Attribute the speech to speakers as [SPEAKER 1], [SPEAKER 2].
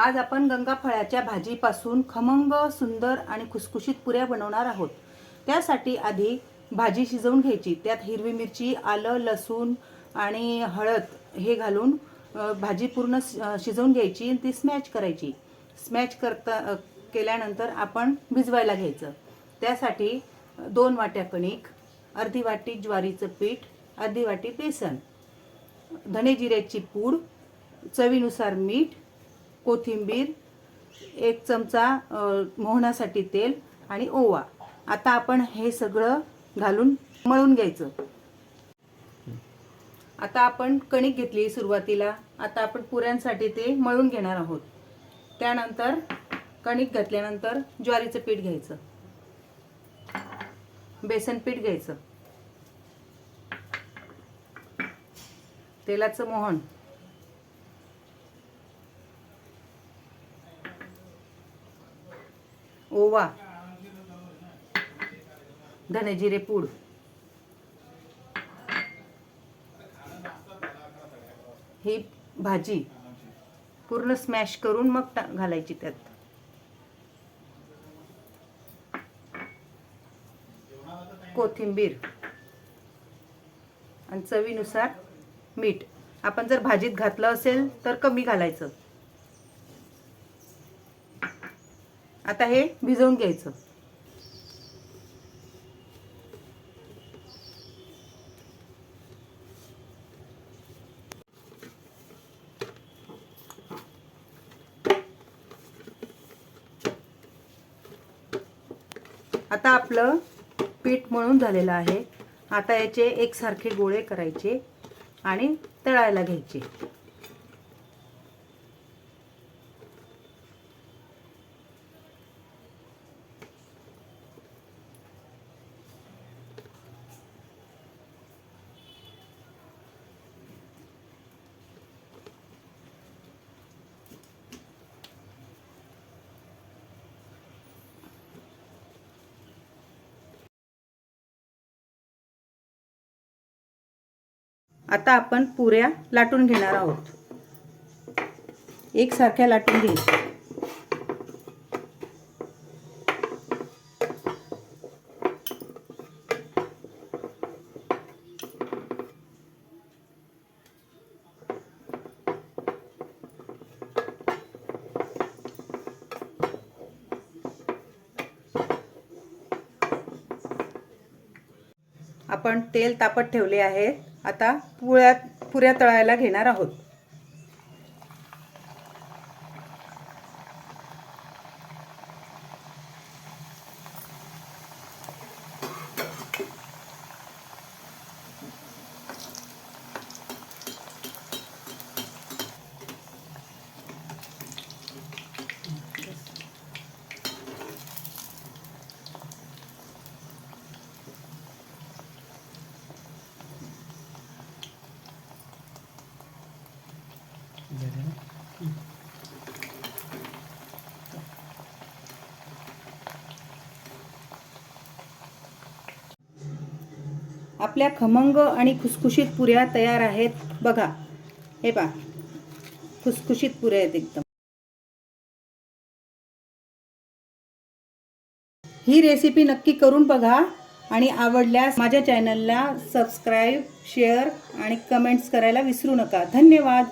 [SPEAKER 1] आज आपण गंगाफळाच्या भाजीपासून खमंग सुंदर आणि खुसखुशीत पुऱ्या बनवणार आहोत. त्यासाठी आधी भाजी शिजवून घ्यायची. त्यात हिरवी मिरची आलं लसूण आणि हळद हे घालून भाजी पूर्ण शिजवून घ्यायची आणि ती स्मॅच करायची. स्मॅच करता केल्यानंतर आपण भिजवायला घ्यायचं. त्यासाठी दोन वाट्या कणिक अर्धी वाटी ज्वारीचं पीठ अर्धी वाटी बेसन धने जिऱ्याची पूड चवीनुसार मीठ कोथिंबीर एक चमचा अ, मोहनासाठी तेल आणि ओवा. आता आपण हे सगळं घालून मळून घ्यायचं. आता आपण कणिक घेतली सुरुवातीला. आता आपण पुऱ्यांसाठी ते मळून घेणार आहोत. त्यानंतर कणिक घातल्यानंतर ज्वारीचं पीठ घ्यायचं. बेसन पीठ घ्यायचं. तेलाचं मोहन. ओवा. धने जिरे पूड. ही भाजी पूर्ण स्मॅश करून मग टा घालायची त्यात. कोथिंबीर आणि चवीनुसार मीठ. आपण जर भाजीत घातलं असेल तर कमी घालायचं. आता हे भिजवून घ्यायचं. आता आपलं पीठ मळून झालेलं आहे. आता याचे एकसारखे गोळे करायचे आणि तळायला घ्यायचे. आता आपण पुऱ्या लाटून घेणार आहोत. एकसारख्या लाटून घ्यायच्या आपण तेल तापत ठेवले आहे. आता पुळ्यात पुऱ्या तळायला घेणार आहोत. आपल्या खमंग आणि खुसखुशीत पुऱ्या तयार आहेत. बघा हे पा खुसखुशीत पुऱ्या आहेत एकदम. ही रेसिपी नक्की करून बघा आणि आवडल्यास माझ्या चॅनलला सबस्क्राईब शेअर आणि कमेंट्स करायला विसरू नका. धन्यवाद.